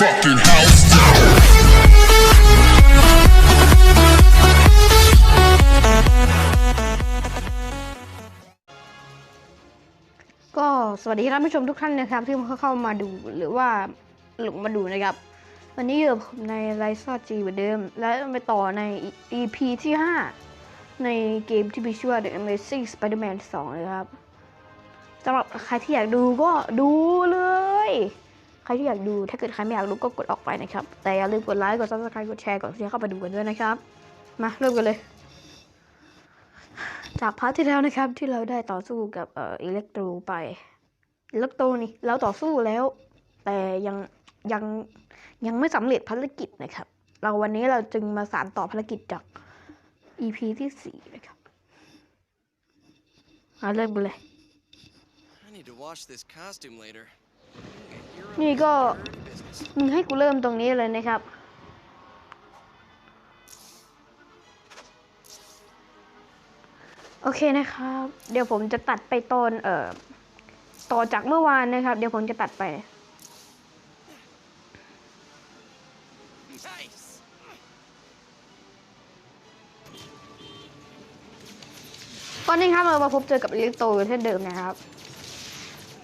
fucking house down. ก็สวัสดีท่านผู้ชมทุกท่านนะครับ ที่เข้ามาดูหรือว่าหลงมาดูนะครับ วันนี้อยู่ผมในไลฟ์ซอจีเหมือนเดิม และไปต่อใน EP ที่ 5 ในเกมที่มีชื่อว่า The Amazing Spider-Man 2 เลยครับสำหรับใครที่อยากดูก็ดูเลย ใครที่อยากดูถ้าเกิดใครไม่อยากดูก็กดออกไปนะครับ แต่อย่าลืมกดไลค์กด subscribe กดแชร์ก่อนที่จะเข้าไปดูกันด้วยนะครับ มาเริ่มกันเลย จากพาร์ทที่แล้วนะครับที่เราได้ต่อสู้กับเอ่ออิเล็กโตรไปอิเล็กโตรนี่เราต่อสู้แล้ว แต่ยังยังยังไม่สำเร็จภารกิจนะครับ เราวันนี้เราจึงมาสานต่อภารกิจจาก EP ที่สี่นะครับมาเริ่มกันเลย I need to wash this costume later. นี่ก็มึงให้กูเริ่มตรงนี้เลยนะครับ โอเคนะครับ เดี๋ยวผมจะตัดไปตอนเอ่อต่อจากเมื่อวานนะครับ เดี๋ยวผมจะตัดไป ตอนนี้ครับเรามาพบเจอกับอิเล็กโตเช่นเดิมนะครับ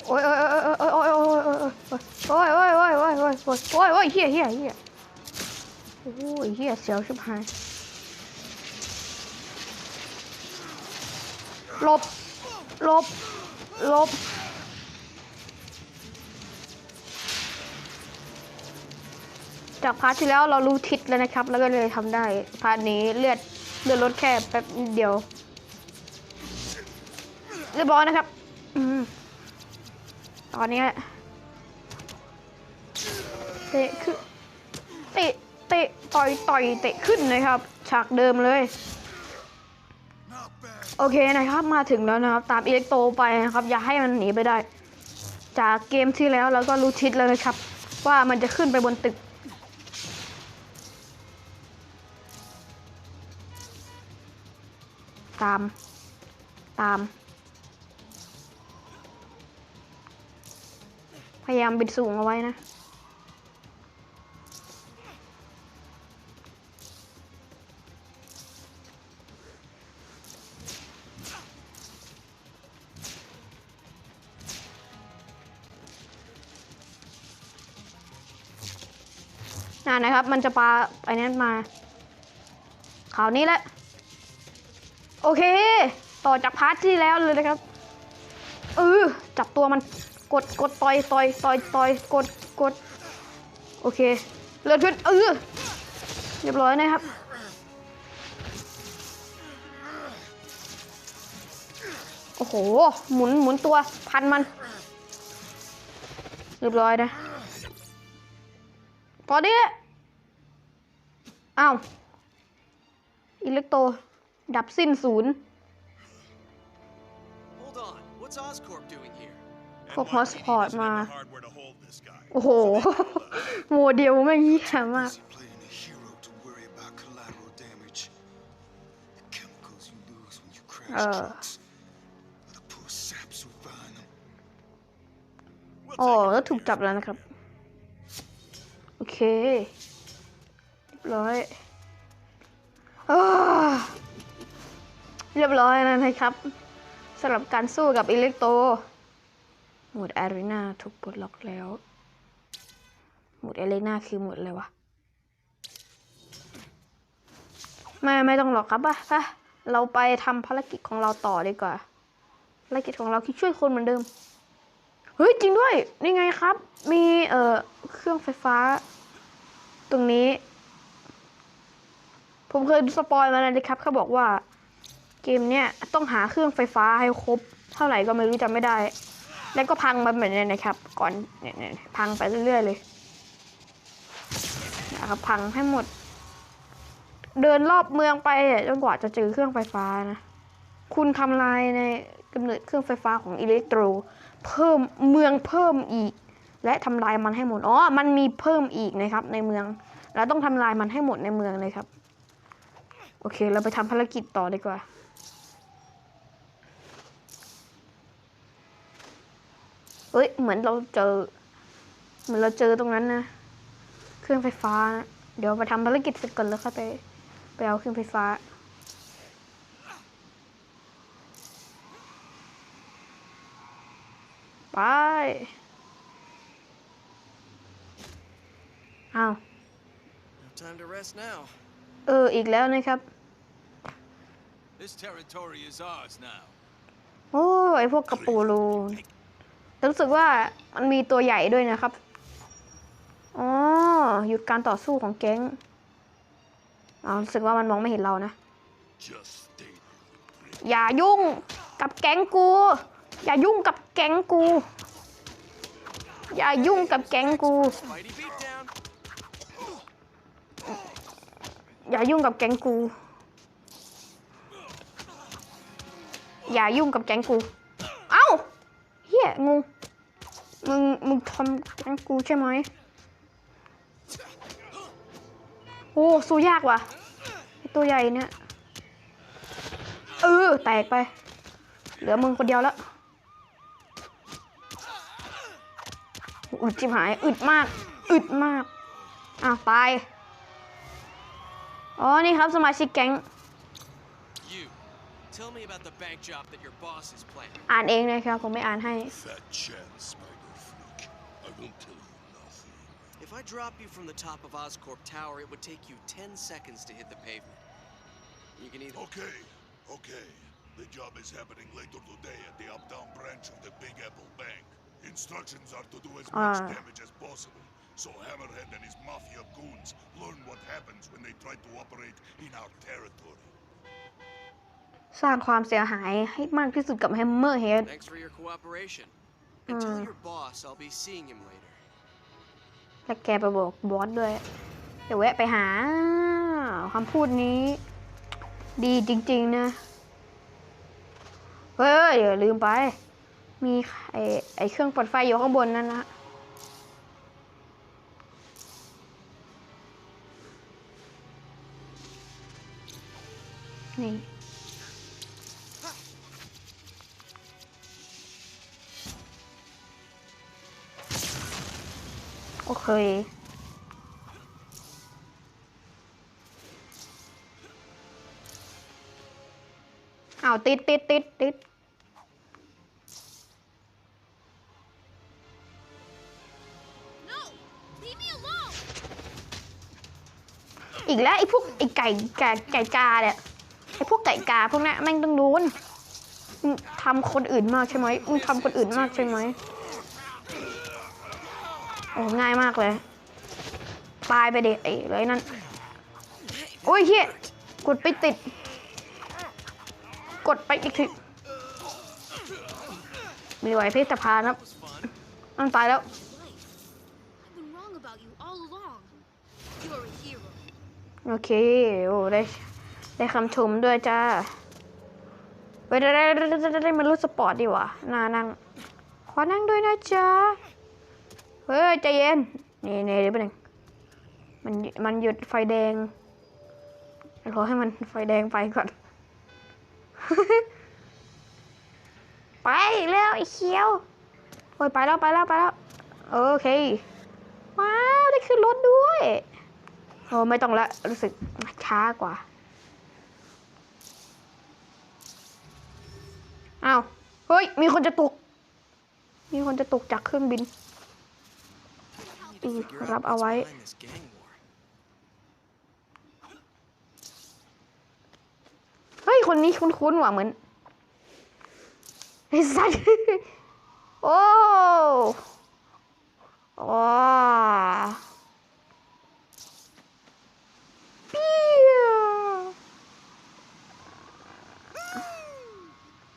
โอ้ยโอ้ยโอ้ยโอ้ยโอ้ยโอ้ยโอ้ยโอ้ยโอ้ยโอ้ยโอ้ยโอ้ยโอ้ยโอ้ยเฮียเฮียเฮียโอ้ยเฮียเสียวชิบหายหลบหลบหลบจากพาร์ทที่แล้วเรารู้ทิศแล้วนะครับ แล้วก็เลยทำได้พาร์ทนี้เลือดเลือดลดแค่แป๊บเดียวเรียบร้อยนะครับ อืม ตอนนี้เตะขึ้นเตะเตะต่อยต่อยเตะขึ้นนะครับ ฉากเดิมเลย โอเคนะครับมาถึงแล้วนะครับ ตามอิเล็กโตไปนะครับ อย่าให้มันหนีไปได้ จากเกมที่แล้วแล้วก็รู้ทิศแล้วนะครับ ว่ามันจะขึ้นไปบนตึกตาม ตาม พยายามบิดสูงเอาไว้นะน่านะครับ มันจะปาไอ้นั้นมาข่าวนี้แหละ โอเค ต่อจากพาร์ทที่แล้วเลยนะครับเออจับตัวมัน กดกดต่อยต่อยต่อยต่อยกดกดโอเคเลือดขึ้นเออเรียบร้อยนะครับโอ้โหหมุนหมุนตัวพันมัน เรียบร้อยนะตอนนี้อ้าวอิเล็กโตดับสิ้นศูนย์ พวกฮอสพอร์ตมา hardware to hold this guy. โอ้โห โมเดลไม่งเหี้ยมาก Busy playing the hero to worry about collateral damage. The chemicals you lose when you crash Uh. trucks. Or the poor saps who find them. อ๋อแล้วถูกจับแล้วนะครับ โอเคเรียบร้อยอาเรียบร้อยแล้วนะครับสำหรับการสู้กับอิเล็กโตโหมดอารีนาถูกปลดล็อกแล้ว หมดอารีนาคือหมดอะไรวะ ไม่ไม่ต้องหรอกครับป่ะป่ะเราไปทำภารกิจของเราต่อดีกว่า ภารกิจของเราคือช่วยคนเหมือนเดิม เฮ้ย จริงด้วย นี่ไงครับ มีเอ่อเครื่องไฟฟ้า ตรงนี้ ผมเคยดูสปอยมาแล้วนะครับ เขาบอกว่า เกมเนี้ยต้องหาเครื่องไฟฟ้าให้ครบ เท่าไหร่ก็ไม่รู้จำไม่ได้ แล้วก็พังมาแบบนี้นะครับ ก่อนเนี่ยพังไปเรื่อยๆเลยนะครับพังให้หมด เดินรอบเมืองไปจนกว่าจะเจอเครื่องไฟฟ้านะ คุณทำลายในกำเนิดเครื่องไฟฟ้าของอิเล็กโตรเพิ่มเมืองเพิ่มอีก และทำลายมันให้หมดอ๋อมันมีเพิ่มอีกนะครับ ในเมืองเราต้องทำลายมันให้หมดในเมืองเลยครับ โอเค เราไปทำภารกิจต่อดีกว่า เอ้ย เหมือนเราเจอ เหมือนเราเจอตรงนั้นนะ เครื่องไฟฟ้านะเดี๋ยวไปทำภารกิจเสร็จก่อนแล้วค่อยไปไปเอาเครื่องไฟฟ้า ไป อ้าว No time to rest now. เออ อีกแล้วนะครับ This territory is ours now. โอ้ไอพวกกระปูรูนแต่ รู้สึกว่ามันมีตัวใหญ่ด้วยนะครับ อ๋อ หยุดการต่อสู้ของแก๊งอ๋อรู้สึกว่ามันมองไม่เห็นเรานะ อย่ายุ่งกับแก๊งกู อย่ายุ่งกับแก๊งกู อย่ายุ่งกับแก๊งกู อย่ายุ่งกับแก๊งกู อย่ายุ่งกับแก๊งกู ยงง มึง มึงทำก๊งกูใช่ไหมโอ้สู้ยากว่ะตัวใหญ่เนี่ย เออ แตกไป เหลือมึงคนเดียวแล้วอึดจิบหาย อึดมาก อึดมากอ้าวตาย อ๋อ นี่ครับสมาชิกแก๊ง Tell me about the bank job that your boss is planning. อ่านเองนะครับ ผมไม่อ่านให้ Fat chance, spider freak. I won't tell you nothing. If I drop you from the top of Oscorp Tower, it would take you 10 seconds to hit the pavement. You can either. Okay, okay. The job is happening later today at the uptown branch of the Big Apple Bank. Instructions are to do as much Ah. damage as possible. So Hammerhead and his mafia goons learn what happens when they try to operate in our territory. สร้างความเสียหายให้มากที่สุดกับแฮมเมอร์เฮด Thanks for your cooperation. And tell Ah. your boss I'll be seeing him later. และแกไปบอกบอสด้วย เดี๋ยวแวะไปหาคำพูดนี้ ดีจริง ๆ นะ เฮ้ย เดี๋ยวลืมไป มีไอไอเครื่องปลดไฟอยู่ข้างบนนั่นนะนี่ โอเคอ้าวติดติดติดติด No! Leave me alone! อีกแล้วไอ้พวกไอ้ไก่ไก่ไก่กาเนี่ยไอ้พวกไก่กาพวกเนี้ยแม่งต้องโดนมึงทำคนอื่นมากใช่ไหมมึงทำคนอื่นมากใช่ไหม โอ้ง่ายมากเลย ตายไปเด็กไอ้เลยนั่น โอ้ยเฮียกดไปติด กดไปอีกทีมีไหวเพชรสะพานครับมันตายแล้ว โอเค โอ้ ได้ ได้คำชมด้วยจ้าไปได้ได้ได้ได้ได้ได้มันรู้สปอร์ตดีว่ะน่านั่ง ขอนั่งด้วยนะจ๊ะ ฮ้ยใจเย็น นี่นี่เดี๋ยวไปหนึ่งมันมันหยุดไฟแดงรอให้มันไฟแดงไปก่อน ไปแล้วไอ้เขียว โอ้ยไปแล้วไปแล้วไปแล้ว โอเค ว้าว ได้ขึ้นรถด้วยโอ้ไม่ต้องละ รู้สึกช้ากว่าอ้าว เฮ้ย มีคนจะตก มีคนจะตกจากเครื่องบิน I need to Mm, figure rub out what's away. behind this gang war. เฮ้ย คนนี้คุ้นๆว่ะเหมือนไอ้สัสโอ้โอ้เปี้ยว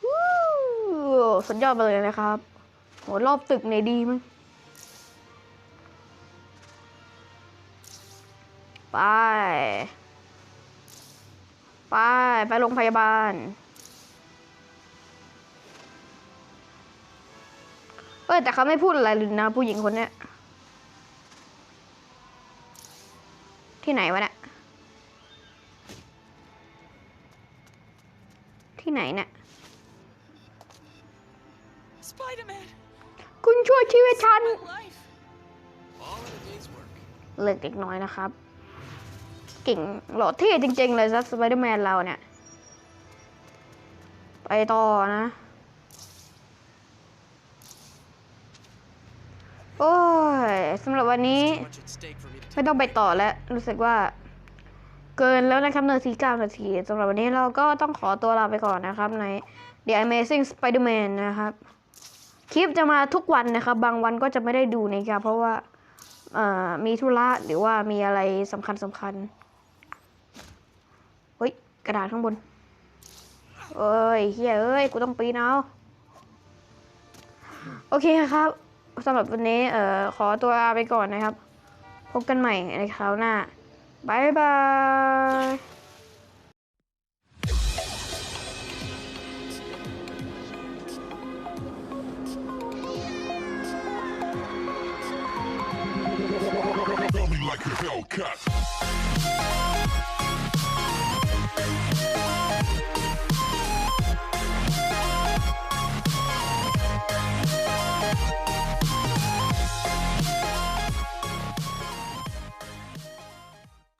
วู้สุดยอดไปเลยนะครับโหรอบตึกไหนดีมั้ง ไป ไป ไปโรงพยาบาล เออแต่เขาไม่พูดอะไรเลยนะ ผู้หญิงคนเนี้ย ที่ไหนวะเนี่ยที่ไหนเนี่ย Spider-Man, คุณช่วยชีวิตฉัน my life. All in a day's work. เล็กเล็กน้อยนะครับ เก่งหล่อเท่จริง ๆ เลยซัสไปเดอร์แมนเราเนี่ย ไปต่อนะ โอ้ยสำหรับวันนี้ ไม่ต้องไปต่อแล้ว รู้สึกว่า เกินแล้วนะครับนาที9นาทีสำหรับวันนี้เราก็ต้องขอตัวลาไปก่อนนะครับ ใน The Amazing Spider-Man นะครับ คลิปจะมาทุกวันนะครับ บางวันก็จะไม่ได้ดูนะครับเพราะว่ามีธุระหรือว่ามีอะไรสำคัญสำคัญ กระดาษข้างบน เอ้ยเฮ้ยเอ้ย กูต้องปีนเอา โอเคครับสำหรับวันนี้ เอ่อ ขอตัวลาไปก่อนนะครับ พบกันใหม่ในคราวหน้าบายบาย like a Hellcat.